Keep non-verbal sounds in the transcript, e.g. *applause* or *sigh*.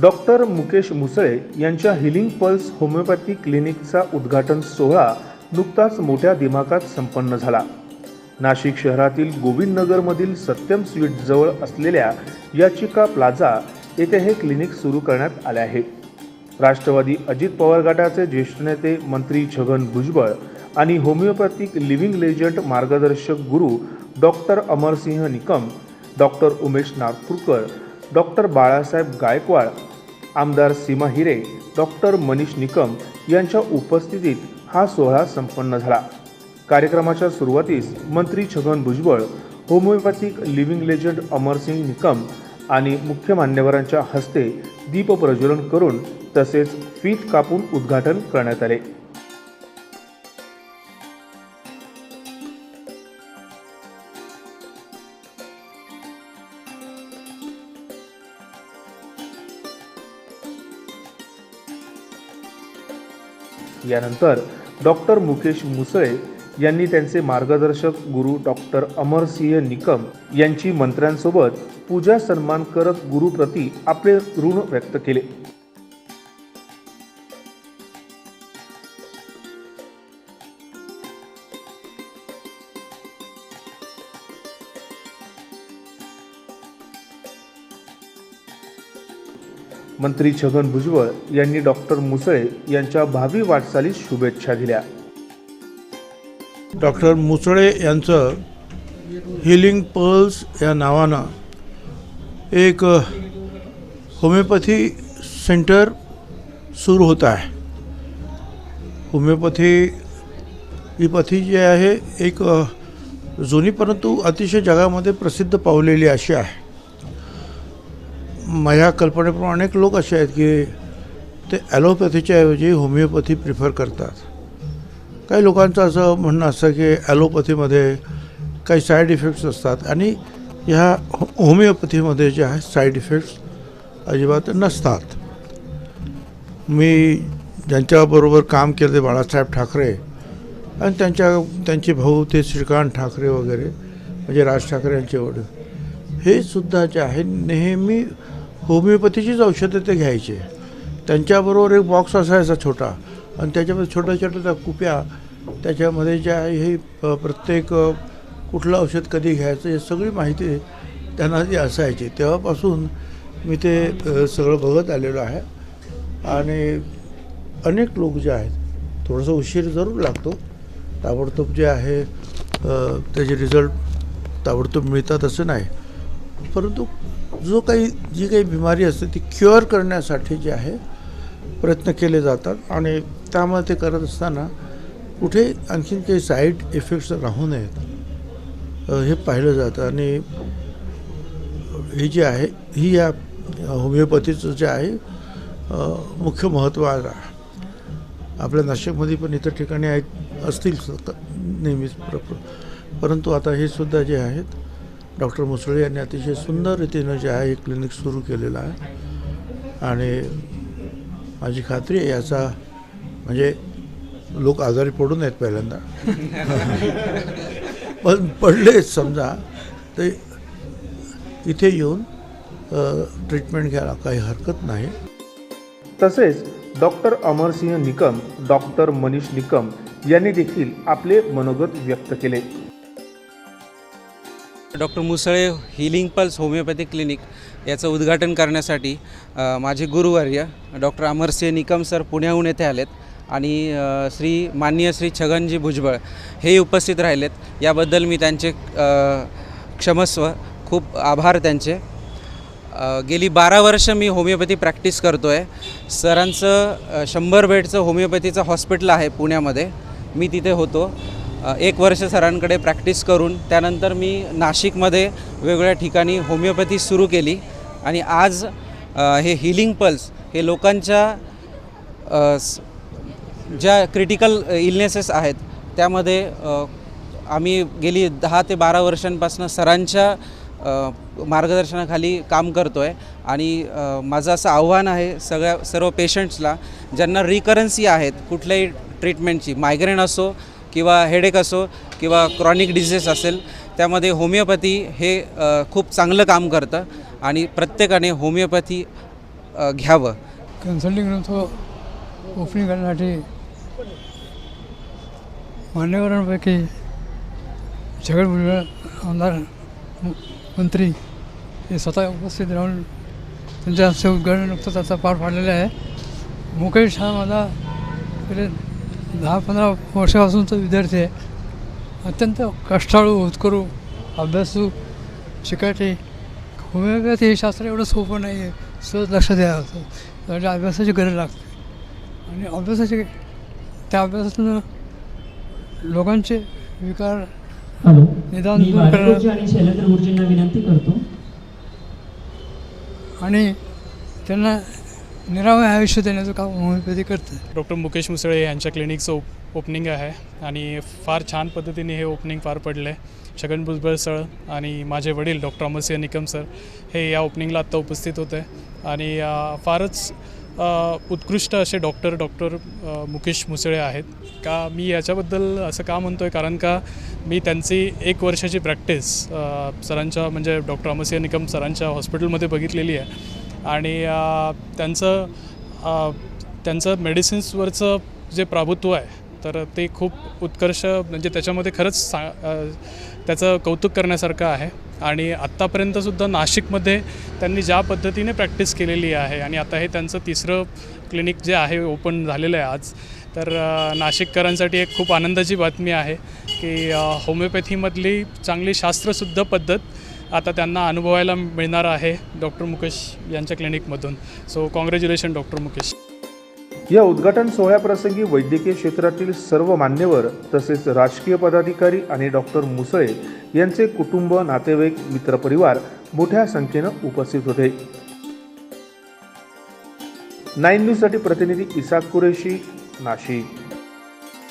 Doctor Mukesh Musale यांच्या healing pulse homeopathy क्लिनिकचा उद्घाटन सोहळा नुकताच मोठ्या दिमाकात संपन्न झाला. नाशिक शहरातील गोविंदनगरमधील सत्यम स्वीटजवळ असलेल्या याचिका प्लाझा येथे हे क्लिनिक सुरू करण्यात आले आहे. राष्ट्रवादी अजित पवार गटाचे ज्येष्ठ नेते मंत्री छगन भुजबळ आणि होमिओपॅथिक लिव्हिंग लेजंट मार्गदर्शक गुरु doctor Amarsinh Nikam doctor Umesh Nagpurkar doctor Balasaheb Gaikwad आमदार सीमा हिरे डॉक्टर मनीष निकम यांच्या उपस्थितीत हा सोहळा संपन्न झाला. कार्यक्रमाच्या सुरुवातीस मंत्री Chhagan Bhujbal homeopathic living legend Amarsingh Nikam आणि मुख्य मान्यवरांच्या हस्ते दीपप्रज्वलन करून तसेच फीत कापून उद्घाटन करण्यात आले. यानंतर डॉक्टर मुकेश मुसळे यांनी त्यांचे मार्गदर्शक गुरु डॉक्टर अमरसिंह निकम यांची मंत्र्यांसोबत पूजा सन्मान करत गुरुप्रती आपले ऋण व्यक्त केले. मंत्री छगन भुजबळ यांनी डॉक्टर मुसळे यांच्या भावी वाटचालीस शुभेच्छा दिल्या. डॉक्टर मुसळे यांचं हिलिंग पर्ल्स या नावानं एक होमिओपॅथी सेंटर सुरू होत आहे. होमिओपॅथी ही पथी जी आहे एक जुनी परंतु अतिशय जगामध्ये प्रसिद्ध पावलेली अशी आहे. माझ्या कल्पनेप्रमाणे अनेक लोक असे आहेत की ते ॲलोपॅथीच्या ऐवजी होमिओपॅथी प्रिफर करतात. काही लोकांचं असं म्हणणं असतं की ॲलोपॅथीमध्ये काही साईड इफेक्ट्स असतात आणि ह्या होमिओपॅथीमध्ये जे आहे साईड इफेक्ट्स अजिबात नसतात. मी ज्यांच्याबरोबर काम केलं ते बाळासाहेब ठाकरे आणि त्यांच्या त्यांचे भाऊ ते श्रीकांत ठाकरे वगैरे म्हणजे राज ठाकरे यांचे वडील हे सुद्धा जे आहे नेहमी होमिओपॅथीचीच औषधं ते घ्यायचे. त्यांच्याबरोबर एक बॉक्स असायचा छोटा. आणि त्याच्यामध्ये छोट्या छोट्या त्या कुप्या त्याच्यामध्ये जे आहे हे प्रत्येक कुठलं औषध कधी घ्यायचं हे सगळी माहिती त्यांना ती असायची. तेव्हापासून मी ते सगळं बघत आलेलो आहे. आणि अनेक लोक जे आहेत थोडंसं उशीर जरूर लागतो. ताबडतोब जे आहे त्याचे रिझल्ट ताबडतोब मिळतात असं नाही. परंतु जो काही जी काही बिमारी असते ती क्युअर करण्यासाठी जे आहे प्रयत्न केले जातात. आणि त्यामुळे ते करत असताना कुठे आणखीन काही साईड इफेक्ट्स राहू नयेत हे पाहिलं जातं. आणि ही जी आहे ही या होमिओपॅथीचं जे आहे मुख्य महत्त्व आहे. आपल्या नाशिकमध्ये पण इतर ठिकाणी आहेत असतील नेहमीच. परंतु आता हे सुद्धा जे आहेत डॉक्टर मुसळे यांनी अतिशय सुंदर रीतीनं जे आहे क्लिनिक सुरू केलेलं आहे. आणि माझी खात्री आहे याचा म्हणजे लोक आजारी पडून आहेत पहिल्यांदा. *laughs* पण पडलेच समजा ते इथे येऊन ट्रीटमेंट घ्यायला काही हरकत नाही. तसेच डॉक्टर अमरसिंह निकम डॉक्टर मनीष निकम यांनी देखील आपले मनोगत व्यक्त केले. Doctor Musale healing pulse homeopathic clinic याचं उद्घाटन करण्यासाठी माझे गुरुवर्य डॉक्टर अमरसिंह निकम सर पुण्याहून येथे आलेत आणि श्री माननीय श्री छगनजी भुजबळ हे उपस्थित राहिलेत. याबद्दल मी त्यांचे क्षमस्व खूप आभार त्यांचे. गेली बारा वर्ष मी होमिओपॅथी प्रॅक्टिस करतो आहे सरांचं शंभर बेडचं होमिओपॅथीचं हॉस्पिटल आहे पुण्यामध्ये. मी तिथे होतो. एक वर्ष सरांकडे प्रॅक्टिस करून त्यानंतर मी नाशिकमध्ये वेगवेगळ्या ठिकाणी होमिओपॅथी सुरू केली आणि आज हे हिलिंग पल्स हे लोकांच्या ज्या क्रिटिकल इलनेसेस आहेत त्यामध्ये आम्ही गेली दहा ते बारा वर्षांपासून सरांच्या मार्गदर्शनाखाली काम करतो आहे आणि माझं असं आव्हान आहे सगळ्या सर्व पेशंट्सला ज्यांना रिकरन्सी आहेत कुठल्याही ट्रीटमेंटची मायग्रेन असो किंवा हेडेक असो किंवा क्रॉनिक डिझीज असेल त्यामध्ये होमिओपॅथी हे खूप चांगलं काम करतं आणि प्रत्येकाने होमिओपॅथी घ्यावं. कन्सल्टिंग रूम तो ओपनिंग करण्यासाठी मान्यवरांपैकी छगन भुजबळ आमदार मंत्री हे स्वतः उपस्थित राहून त्यांच्या हस्ते उद्घाटन नुकतंच आता पार पाडलेलं आहे. मुकेश हा माझा दहा पंधरा वर्षापासूनचा विद्यार्थी आहे. अत्यंत कष्टाळू होतकरू अभ्यासू शिकायचे. होमिओपॅथी हे शास्त्र एवढं सोपं नाही आहे सहज लक्षात द्यावं त्यासाठी अभ्यासाची गरज लागते. आणि अभ्यासाची त्या अभ्यासातून लोकांचे विकार हॅलो निदान विनंती करतो. आणि त्यांना निरामय आयुष्य देण्याचं काम होमिओपॅथी करते डॉक्टर मुकेश मुसळे यांच्या क्लिनिकचं ओप ओपनिंग आहे आणि फार छान पद्धतीने हे ओपनिंग पार पडलं आहे छगन भुजबळ सर आणि माझे वडील डॉक्टर अमरसिंह निकम सर हे या ओपनिंगला आत्ता उपस्थित होते. आणि फारच उत्कृष्ट असे डॉक्टर डॉक्टर मुकेश मुसळे आहेत. का मी याच्याबद्दल असं का म्हणतो आहे कारण का मी त्यांची एक वर्षाची प्रॅक्टिस सरांच्या म्हणजे डॉक्टर अमरसिंह निकम सरांच्या हॉस्पिटलमध्ये बघितलेली आहे. आणि त्यांचं त्यांचं मेडिसिन्सवरचं जे प्रभुत्व आहे तर ते खूप उत्कर्ष म्हणजे त्याच्यामध्ये खरंच सा त्याचं कौतुक करण्यासारखं आहे. आणि आत्तापर्यंतसुद्धा नाशिकमध्ये त्यांनी ज्या पद्धतीने प्रॅक्टिस केलेली आहे आणि आता हे त्यांचं तिसरं क्लिनिक जे आहे ओपन झालेलं आहे आज तर नाशिककरांसाठी एक खूप आनंदाची बातमी आहे की होमिओपॅथीमधली चांगली शास्त्रशुद्ध पद्धत आता त्यांना अनुभवायला मिळणार आहे डॉक्टर मुकेश यांच्या क्लिनिकमधून. So congratulation doctor Mukesh. या उद्घाटन सोहळ्याप्रसंगी वैद्यकीय क्षेत्रातील सर्व मान्यवर तसेच राजकीय पदाधिकारी आणि डॉक्टर मुसळे यांचे कुटुंब नातेवाईक मित्रपरिवार मोठ्या संख्येनं उपस्थित होते. नाईन न्यूजसाठी प्रतिनिधी इसाक कुरेशी नाशिक.